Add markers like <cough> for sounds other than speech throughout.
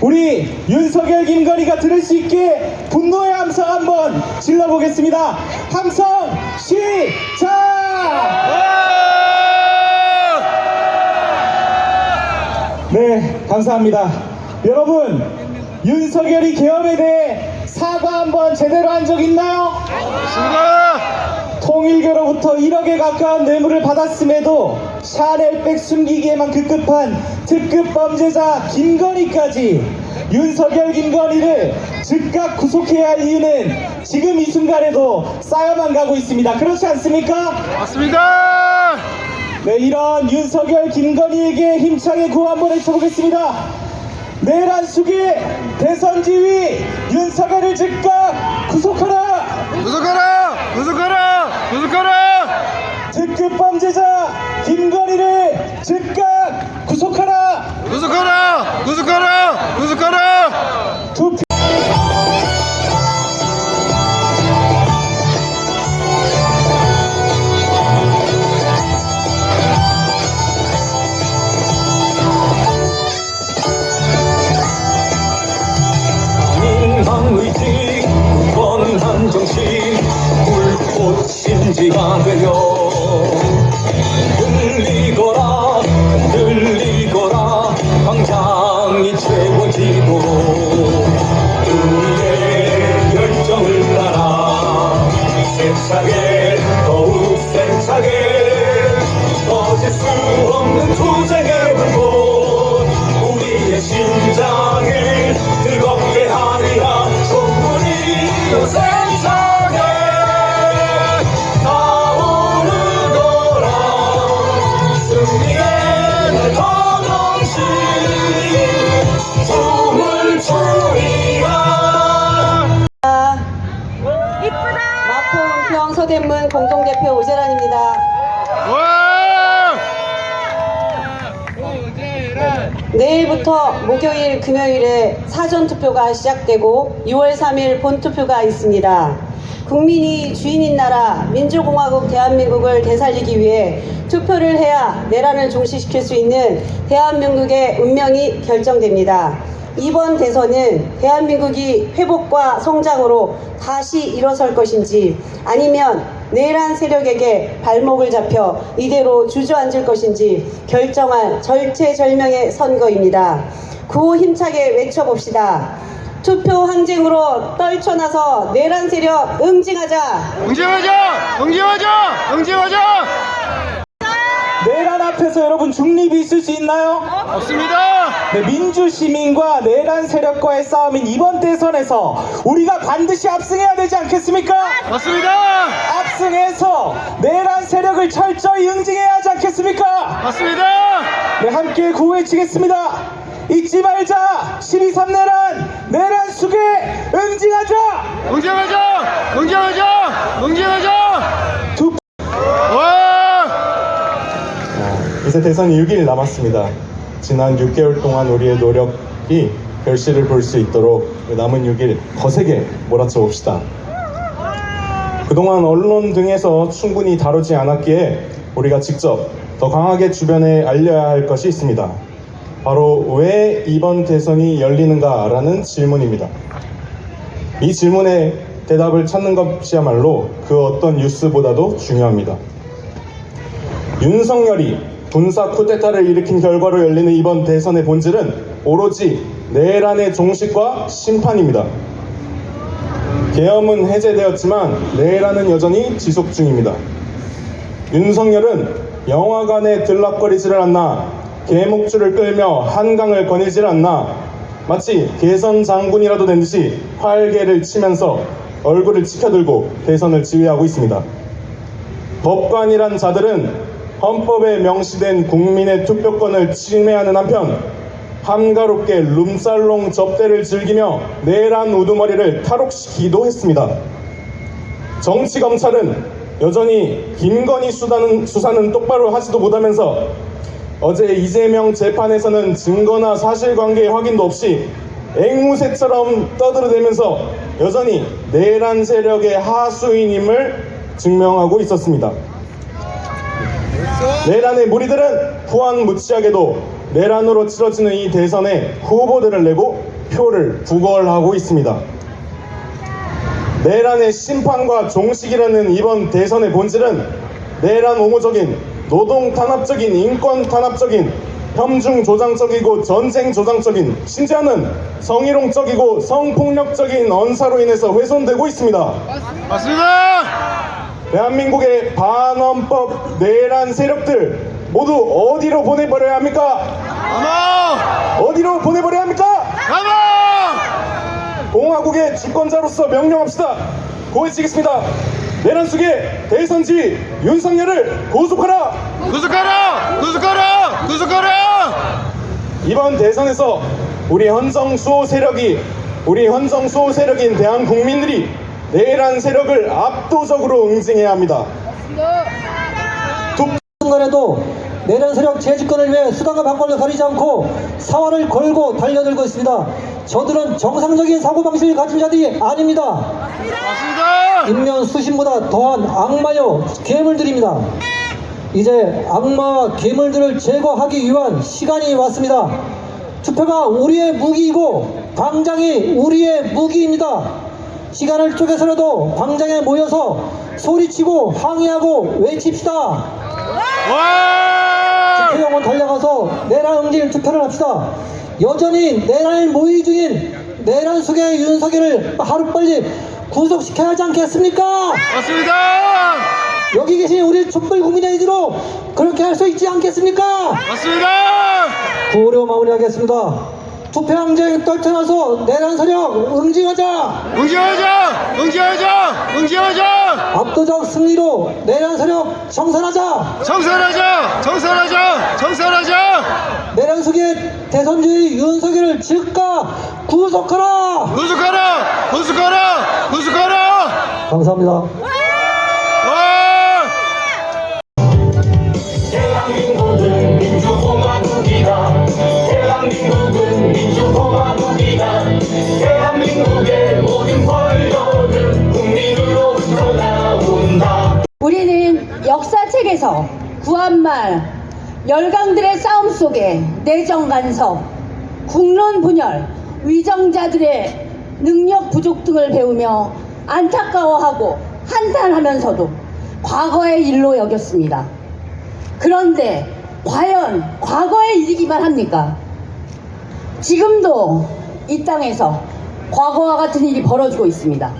우리 윤석열 김건희가 들을 수 있게 분노의 함성 한번 질러보겠습니다. 함성 시작! 네, 감사합니다. 여러분, 윤석열이 계엄에 대해 사과 한번 제대로 한 적 있나요? 통일교로부터 1억에 가까운 뇌물을 받았음에도 샤넬백 숨기기에만 급급한 특급 범죄자 김건희까지 윤석열 김건희를 즉각 구속해야 할 이유는 지금 이 순간에도 쌓여만 가고 있습니다. 그렇지 않습니까? 맞습니다. 네, 이런 윤석열 김건희에게 힘차게 구호 한번 외쳐보겠습니다. 내란 수기 대선 지휘 윤석열을 즉각 구속하라! 구속하라! 구속하라! 구속하라! 특급 범죄자 김건희를 즉각 구속하라! 구속하라! 구속하라! 구속하라! 마포은평 서대문 공동대표 오재란입니다. 와! 내일부터 목요일, 금요일에 사전투표가 시작되고 6월 3일 본투표가 있습니다. 국민이 주인인 나라 민주공화국 대한민국을 되살리기 위해 투표를 해야 내란을 종식시킬 수 있는 대한민국의 운명이 결정됩니다. 이번 대선은 대한민국이 회복과 성장으로 다시 일어설 것인지 아니면 내란 세력에게 발목을 잡혀 이대로 주저앉을 것인지 결정할 절체절명의 선거입니다. 구호 힘차게 외쳐봅시다. 투표 항쟁으로 떨쳐나서 내란 세력 응징하자. 응징하자! 응징하자! 응징하자! 여러분 중립이 있을 수 있나요? 없습니다. 네, 민주 시민과 내란 세력과의 싸움인 이번 대선에서 우리가 반드시 압승해야 되지 않겠습니까? 맞습니다. 압승해서 내란 세력을 철저히 응징해야 하지 않겠습니까? 맞습니다. 네, 함께 구호해치겠습니다. 잊지 말자. 12.3 내란, 내란 수계 응징하자. 응징하자! 응징하자! 응징하자! 두 와! 이제 대선이 6일 남았습니다. 지난 6개월 동안 우리의 노력이 결실을 볼 수 있도록 남은 6일 거세게 몰아쳐 봅시다. 그동안 언론 등에서 충분히 다루지 않았기에 우리가 직접 더 강하게 주변에 알려야 할 것이 있습니다. 바로 왜 이번 대선이 열리는가라는 질문입니다. 이 질문에 대답을 찾는 것이야말로 그 어떤 뉴스보다도 중요합니다. 윤석열이 군사 쿠데타를 일으킨 결과로 열리는 이번 대선의 본질은 오로지 내란의 종식과 심판입니다. 계엄은 해제되었지만 내란은 여전히 지속 중입니다. 윤석열은 영화관에 들락거리지를 않나 개목줄을 끌며 한강을 거닐지를 않나 마치 개선 장군이라도 된 듯이 활개를 치면서 얼굴을 치켜들고 대선을 지휘하고 있습니다. 법관이란 자들은 헌법에 명시된 국민의 투표권을 침해하는 한편 한가롭게 룸살롱 접대를 즐기며 내란 우두머리를 탈옥시키기도 했습니다. 정치 검찰은 여전히 김건희 수사는, 수사는 똑바로 하지도 못하면서 어제 이재명 재판에서는 증거나 사실관계 확인도 없이 앵무새처럼 떠들어대면서 여전히 내란 세력의 하수인임을 증명하고 있었습니다. 내란의 무리들은 후한무치하게도 내란으로 치러지는 이 대선에 후보들을 내고 표를 구걸하고 있습니다. 내란의 심판과 종식이라는 이번 대선의 본질은 내란 옹호적인 노동 탄압적인 인권 탄압적인 혐중 조장적이고 전쟁 조장적인 심지어는 성희롱적이고 성폭력적인 언사로 인해서 훼손되고 있습니다. 맞습니다. 대한민국의 반헌법 내란 세력들 모두 어디로 보내버려야 합니까? 아마 어디로 보내버려야 합니까? 아마 공화국의 주권자로서 명령합시다. 고해치겠습니다. 내란 속의 대선지 윤석열을 구속하라. 구속하라 구속하라 구속하라 이번 대선에서 우리 헌정 수호 세력이 우리 헌정 수호 세력인 대한 국민들이 내란 세력을 압도적으로 응징해야 합니다. 순간에도 내란 세력 재집권을 위해 수단과 방법을 가리지 않고 사활을 걸고 달려들고 있습니다. 저들은 정상적인 사고방식을 가진 자들이 아닙니다. 맞습니다 인면 수신보다 더한 악마요 괴물들입니다. 이제 악마와 괴물들을 제거하기 위한 시간이 왔습니다. 투표가 우리의 무기이고 광장이 우리의 무기입니다. 시간을 쪼개서라도 광장에 모여서 소리치고 항의하고 외칩시다. 와 투표용은 달려가서 내란 응징 투표를 합시다. 여전히 내란을 모의 중인 내란 속의 윤석열을 하루빨리 구속시켜야 하지 않겠습니까? 맞습니다 여기 계신 우리 촛불 국민의 의지로 그렇게 할 수 있지 않겠습니까? 맞습니다 구호로 마무리하겠습니다. 투표항쟁 떨쳐놔서 내란 세력 응징하자! 응징하자! 응징하자! 응징하자! 압도적 승리로 내란 세력 청산하자! 정산하자! 정산하자! 정산하자! 내란 속의 대선주의 윤석열을 즉각 구속하라! 구속하라! 구속하라! 구속하라! 감사합니다. 역사책에서 구한말 열강들의 싸움 속에 내정 간섭, 국론 분열, 위정자들의 능력 부족 등을 배우며 안타까워하고 한탄하면서도 과거의 일로 여겼습니다. 그런데 과연 과거의 일이기만 합니까? 지금도 이 땅에서 과거와 같은 일이 벌어지고 있습니다.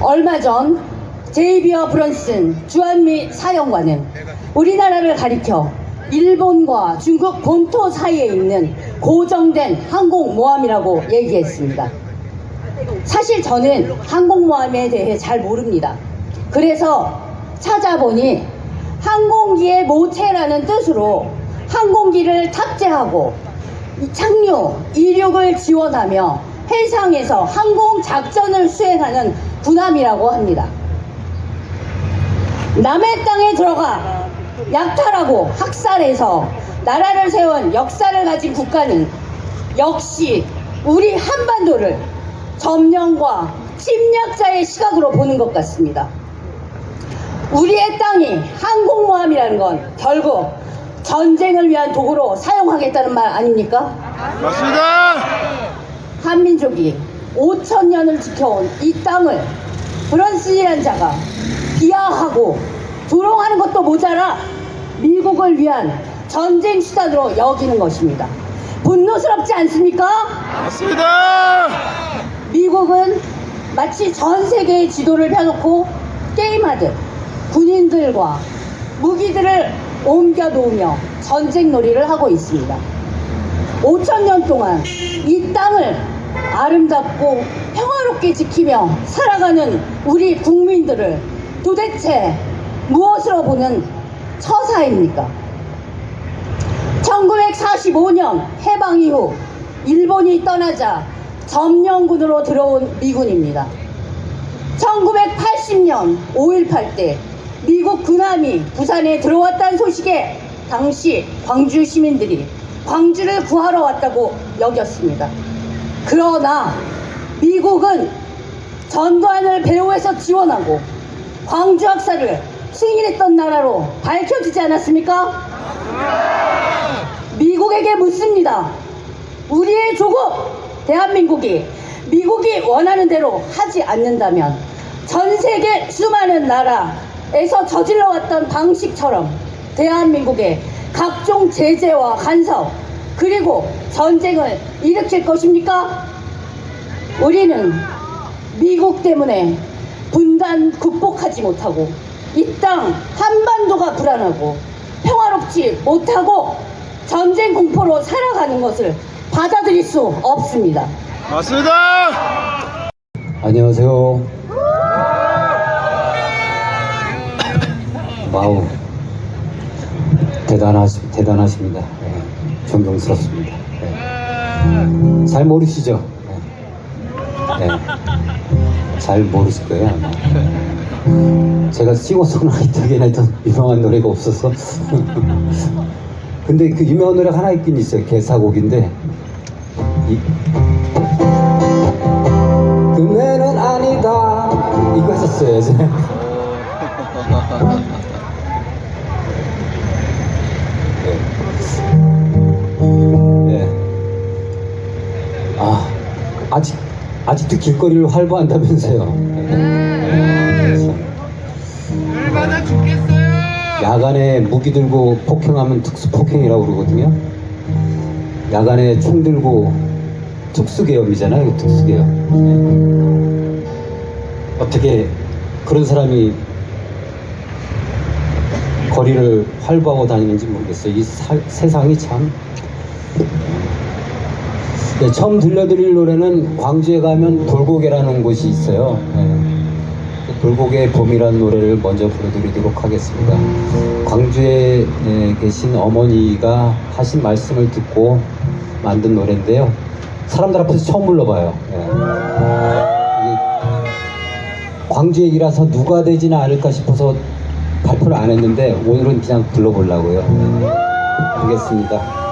얼마 전 제이비어 브런슨 주한미 사령관은 우리나라를 가리켜 일본과 중국 본토 사이에 있는 고정된 항공모함이라고 얘기했습니다. 사실 저는 항공모함에 대해 잘 모릅니다. 그래서 찾아보니 항공기의 모태라는 뜻으로 항공기를 탑재하고 이 착륙, 이륙을 지원하며 해상에서 항공 작전을 수행하는 군함이라고 합니다. 남의 땅에 들어가 약탈하고 학살해서 나라를 세운 역사를 가진 국가는 역시 우리 한반도를 점령과 침략자의 시각으로 보는 것 같습니다. 우리의 땅이 항공모함이라는 건 결국 전쟁을 위한 도구로 사용하겠다는 말 아닙니까? 맞습니다 한민족이 5천 년을 지켜온 이 땅을 브런슨이라는 자가 비하하고 조롱하는 것도 모자라 미국을 위한 전쟁 수단으로 여기는 것입니다. 분노스럽지 않습니까? 맞습니다 미국은 마치 전 세계의 지도를 펴놓고 게임하듯 군인들과 무기들을 옮겨 놓으며 전쟁 놀이를 하고 있습니다. 5천 년 동안 이 땅을 아름답고 평화롭게 지키며 살아가는 우리 국민들을 도대체 무엇으로 보는 처사입니까? 1945년 해방 이후 일본이 떠나자 점령군으로 들어온 미군입니다. 1980년 5.18 때 미국 군함이 부산에 들어왔다는 소식에 당시 광주 시민들이 광주를 구하러 왔다고 여겼습니다. 그러나 미국은 전두환을 배후에서 지원하고 광주 학살을 승인했던 나라로 밝혀지지 않았습니까? 미국에게 묻습니다. 우리의 조국 대한민국이 미국이 원하는 대로 하지 않는다면 전 세계 수많은 나라에서 저질러 왔던 방식처럼 대한민국에 각종 제재와 간섭 그리고 전쟁을 일으킬 것입니까? 우리는 미국 때문에 분단 극복하지 못하고 이 땅 한반도가 불안하고 평화롭지 못하고 전쟁 공포로 살아가는 것을 받아들일 수 없습니다. 맞습니다. 안녕하세요. 와우. 대단하시, 대단하십니다. 예, 존경스럽습니다. 예. 잘 모르시죠? 예. 예. 잘 모르실 거예요, 아마. 제가 싱어송라이터에게나 했던 유명한 노래가 없어서. 근데 그 유명한 노래가 하나 있긴 있어요. 개사곡인데. 이, 금해는 아니다 이거 했었어야지 네. <laughs> 아직도 길거리를 활보한다면서요 네. 얼마나 죽겠어요. 야간에 무기 들고 폭행하면 특수 폭행이라고 그러거든요 야간에 총 들고 특수 계엄이잖아요 특수 계엄 네. 어떻게 그런 사람이 거리를 활보하고 다니는지 모르겠어요. 이 사- 세상이 참. 네, 처음 들려드릴 노래는 광주에 가면 돌고개라는 곳이 있어요. 네. 그 돌고개 봄이라는 노래를 먼저 불러드리도록 하겠습니다. 광주에 네, 계신 어머니가 하신 말씀을 듣고 만든 노래인데요. 사람들 앞에서 처음 불러봐요. 네. 광주에 일와서 누가 되지는 않을까 싶어서 발표를 안 했는데 오늘은 그냥 불러보려고요. 하겠습니다.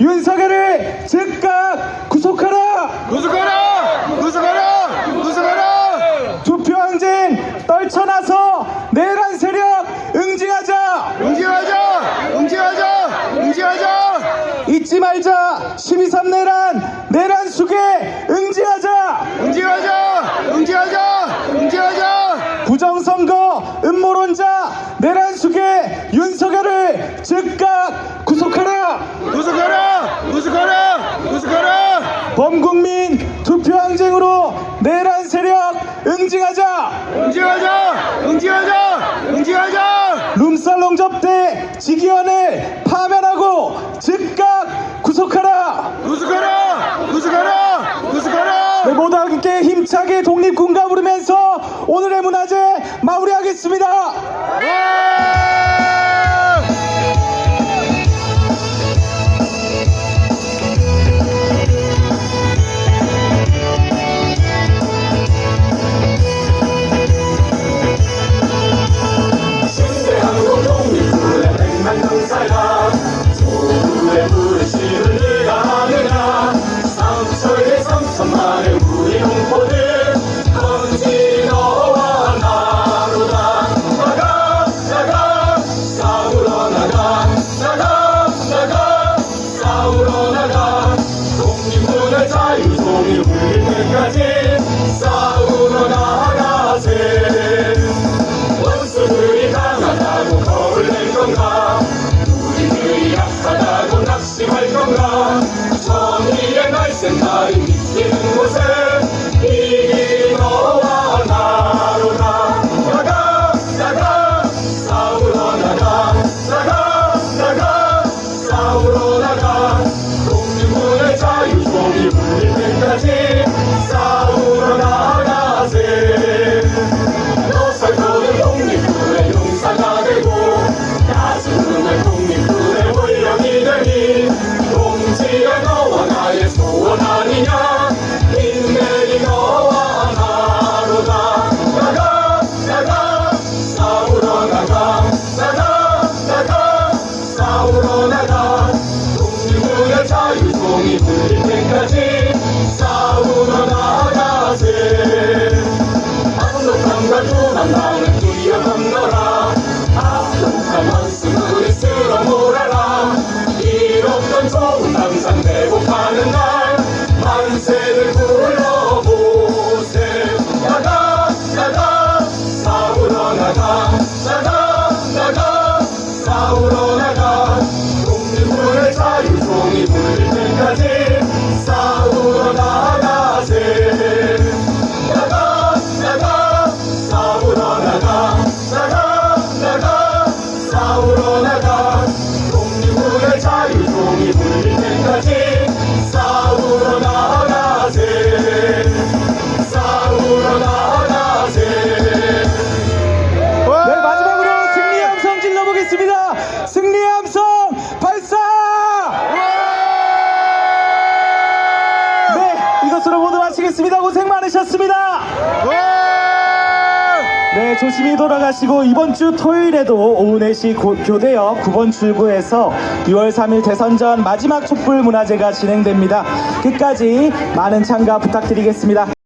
윤석열을 즉각 이기현을 파면하고 즉각 구속하라! 구속하라! 구속하라! 구속하라! 네, 모두 함께 힘차게 독립군가 부르면서 오늘의 문화제 마무리하겠습니다. 네! 조심히 돌아가시고 이번 주 토요일에도 오후 4시 고, 교대역 9번 출구에서 6월 3일 대선전 마지막 촛불 문화제가 진행됩니다. 끝까지 많은 참가 부탁드리겠습니다.